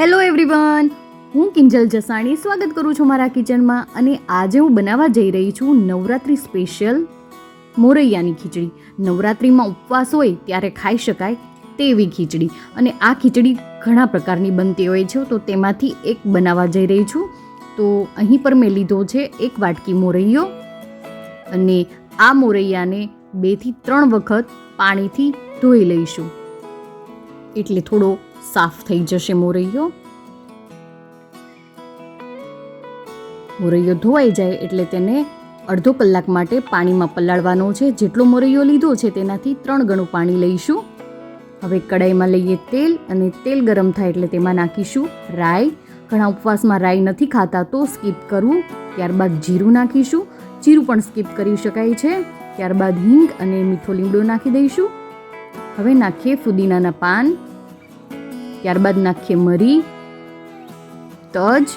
Hello everyone હું કિંજલ જસાણી સ્વાગત કરું છું મારા કિચનમાં અને આજે હું બનાવવા જઈ રહી છું નવરાત્રિ સ્પેશિયલ મોરૈયાની ખીચડી. નવરાત્રિમાં ઉપવાસ હોય ત્યારે ખાઈ શકાય તેવી ખીચડી. અને આ ખીચડી ઘણા પ્રકારની બનતી હોય છે, તો તેમાંથી એક બનાવવા જઈ રહી છું. તો અહીં પર મેં લીધો છે એક વાટકી મોરૈયો અને આ મોરૈયાને બેથી ત્રણ વખત પાણીથી ધોઈ લઈશું. એટલે થોડો સાફ થઈ જશે મોરૈયો. મોરૈયો ધોવાઈ જાય એટલે તેને અડધો કલાક માટે પાણીમાં પલાળવાનો છે. જેટલો મોરૈયો લીધો છે તેનાથી ત્રણ ગણું પાણી લઈશું. હવે કડાઈમાં લઈએ તેલ અને તેલ ગરમ થાય એટલે તેમાં નાખીશું રાઈ. ઘણા ઉપવાસમાં રાઈ નથી ખાતા તો સ્કીપ કરવું. ત્યારબાદ જીરું નાખીશું. જીરું પણ સ્કીપ કરી શકાય છે. ત્યારબાદ હિંગ અને મીઠો લીમડો નાખી દઈશું. હવે નાખીએ ફુદીનાના પાન. ત્યારબાદ નાખીએ મરી, તજ,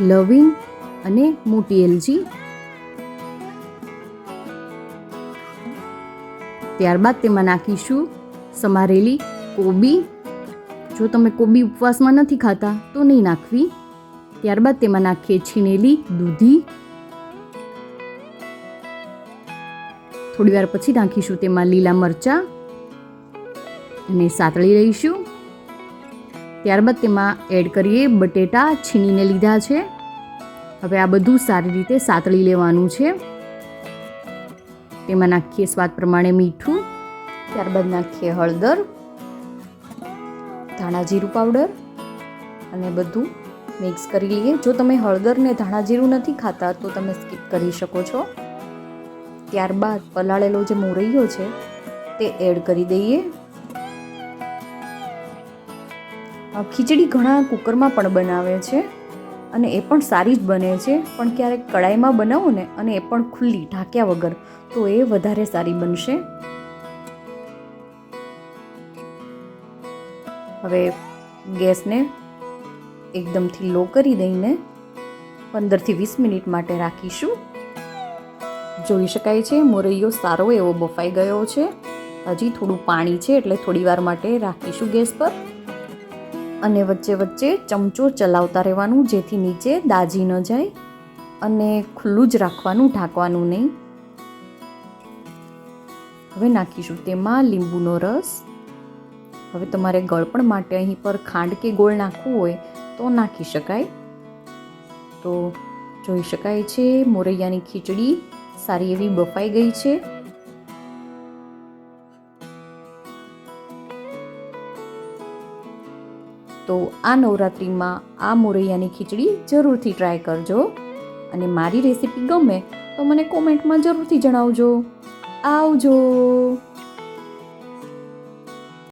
લવિંગ અને મોટી એલચી. ત્યારબાદ તેમાં નાખીશું સમારેલી કોબી. જો તમે કોબી ઉપવાસમાં નથી ખાતા, તો નહીં નાખવી. ત્યારબાદ તેમાં નાખીએ છીણેલી દૂધી. થોડી વાર પછી નાખીશું તેમાં લીલા મરચાં. અને સાતળી લઈશું. ત્યારબાદ તેમાં એડ કરીએ બટેટા છીણીને લીધા છે. હવે આ બધું સારી રીતે સાતળી લેવાનું છે. તેમાં નાખીએ સ્વાદ પ્રમાણે મીઠું. ત્યારબાદ નાખીએ હળદર, ધાણા જીરું પાવડર અને બધું મિક્સ કરી લઈએ. જો તમે હળદર ને ધાણા જીરું નથી ખાતા તો તમે સ્કીપ કરી શકો છો. ત્યારબાદ પલાળેલો જે મોરૈયો છે તે એડ કરી દઈએ. ખીચડી ઘણા કુકરમાં પણ બનાવે છે અને એ પણ સારી જ બને છે. પણ ક્યારેક કડાઈમાં બનાવો ને અને એ પણ ખુલ્લી, ઢાંક્યા વગર, તો એ વધારે સારી બનશે. હવે ગેસને એકદમથી લો કરી દઈને પંદરથી વીસ મિનિટ માટે રાખીશું. જોઈ શકાય છે, મોરૈયો સારો એવો બફાઈ ગયો છે. હજી થોડું પાણી છે એટલે થોડી વાર માટે રાખીશું ગેસ પર. અને વચ્ચે વચ્ચે ચમચો ચલાવતા રહેવાનું, જેથી નીચે દાજી ન જાય અને ખુલ્લું જ રાખવાનું, ઢાંકવાનું નહીં. હવે નાખીશું તેમાં લીંબુનો રસ. હવે તમારે ગળપણ માટે અહીં પર ખાંડ કે ગોળ નાખવું હોય તો નાખી શકાય. તો જોઈ શકાય છે, મોરૈયાની ખીચડી સારી એવી બફાઈ ગઈ છે. તો આ નવરાત્રિમાં આ મોરૈયાની ખીચડી જરૂરથી ટ્રાય કરજો. અને મારી રેસીપી ગમે તો મને કોમેન્ટમાં જરૂરથી જણાવજો. આવજો!